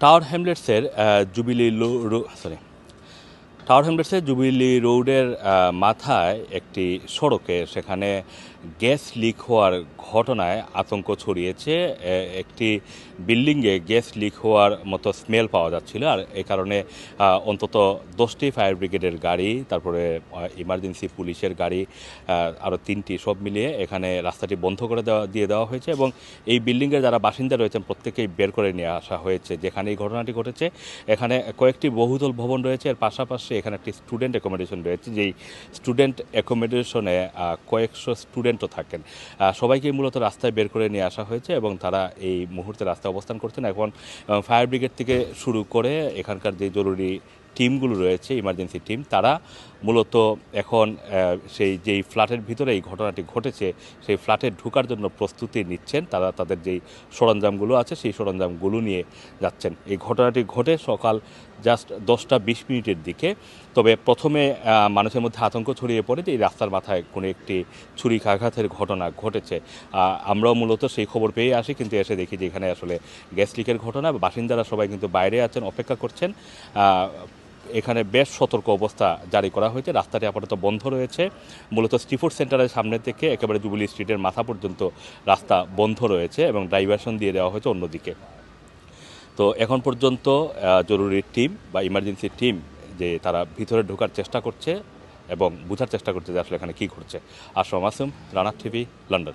Tower হ্যামলেটসের jubilee jubilee sorry tower হ্যামলেটসের jubilee রোডের মাথায় একটি সড়কে সেখানে গ্যাস লিক হওয়ার ঘটনায় আতঙ্ক ছড়িয়েছে। একটি বিল্ডিংয়ে গ্যাস লিক হওয়ার মতো স্মেল পাওয়া যাচ্ছিল আর এই কারণে অন্তত দশটি ফায়ার ব্রিগেডের গাড়ি, তারপরে ইমার্জেন্সি পুলিশের গাড়ি আরও তিনটি সব মিলিয়ে এখানে রাস্তাটি বন্ধ করে দেওয়া, দিয়ে দেওয়া হয়েছে এবং এই বিল্ডিংয়ের যারা বাসিন্দা রয়েছেন প্রত্যেকেই বের করে নিয়ে আসা হয়েছে। যেখানে এই ঘটনাটি ঘটেছে, এখানে কয়েকটি বহুতল ভবন রয়েছে। এর পাশাপাশি এখানে একটি স্টুডেন্ট অ্যাকোমোডেশন রয়েছে, যেই স্টুডেন্ট অ্যাকোমোডেশনে কয়েকশো স্টুডেন্টও থাকেন। সবাইকে মূলত রাস্তায় বের করে নিয়ে আসা হয়েছে এবং তারা এই মুহূর্তে রাস্তায় অবস্থান করছেন। এখন ফায়ার ব্রিগেড থেকে শুরু করে এখানকার যে জরুরি টিমগুলো রয়েছে ইমার্জেন্সি টিম তারা মূলত এখন সেই যেই ফ্ল্যাটের ভিতরে এই ঘটনাটি ঘটেছে, সেই ফ্ল্যাটে ঢোকার জন্য প্রস্তুতি নিচ্ছেন। তারা তাদের যেই সরঞ্জামগুলো আছে, সেই সরঞ্জামগুলো নিয়ে যাচ্ছেন। এই ঘটনাটি ঘটে সকাল জাস্ট দশটা বিশ মিনিটের দিকে। তবে প্রথমে মানুষের মধ্যে আতঙ্ক ছড়িয়ে পড়ে যে এই রাস্তার মাথায় কোনো একটি ছুরিকাঘাতের ঘটনা ঘটেছে। আমরাও মূলত সেই খবর পেয়ে আসি, কিন্তু এসে দেখি যে এখানে আসলে গ্যাস লিকের ঘটনা। বাসিন্দারা সবাই কিন্তু বাইরে আছেন, অপেক্ষা করছেন। এখানে বেশ সতর্ক অবস্থা জারি করা হয়েছে। রাস্তাটি আপাতত বন্ধ রয়েছে। মূলত স্টিফুড সেন্টারের সামনে থেকে একেবারে জুবিলি স্ট্রিটের মাথা পর্যন্ত রাস্তা বন্ধ রয়েছে এবং ডাইভারশন দিয়ে দেওয়া হয়েছে অন্যদিকে। তো এখন পর্যন্ত জরুরি টিম বা ইমার্জেন্সি টিম যে তারা ভিতরে ঢোকার চেষ্টা করছে এবং বোঝার চেষ্টা করছে যে আসলে এখানে কী ঘটছে। আসম আসুম রানার টিভি, লন্ডন।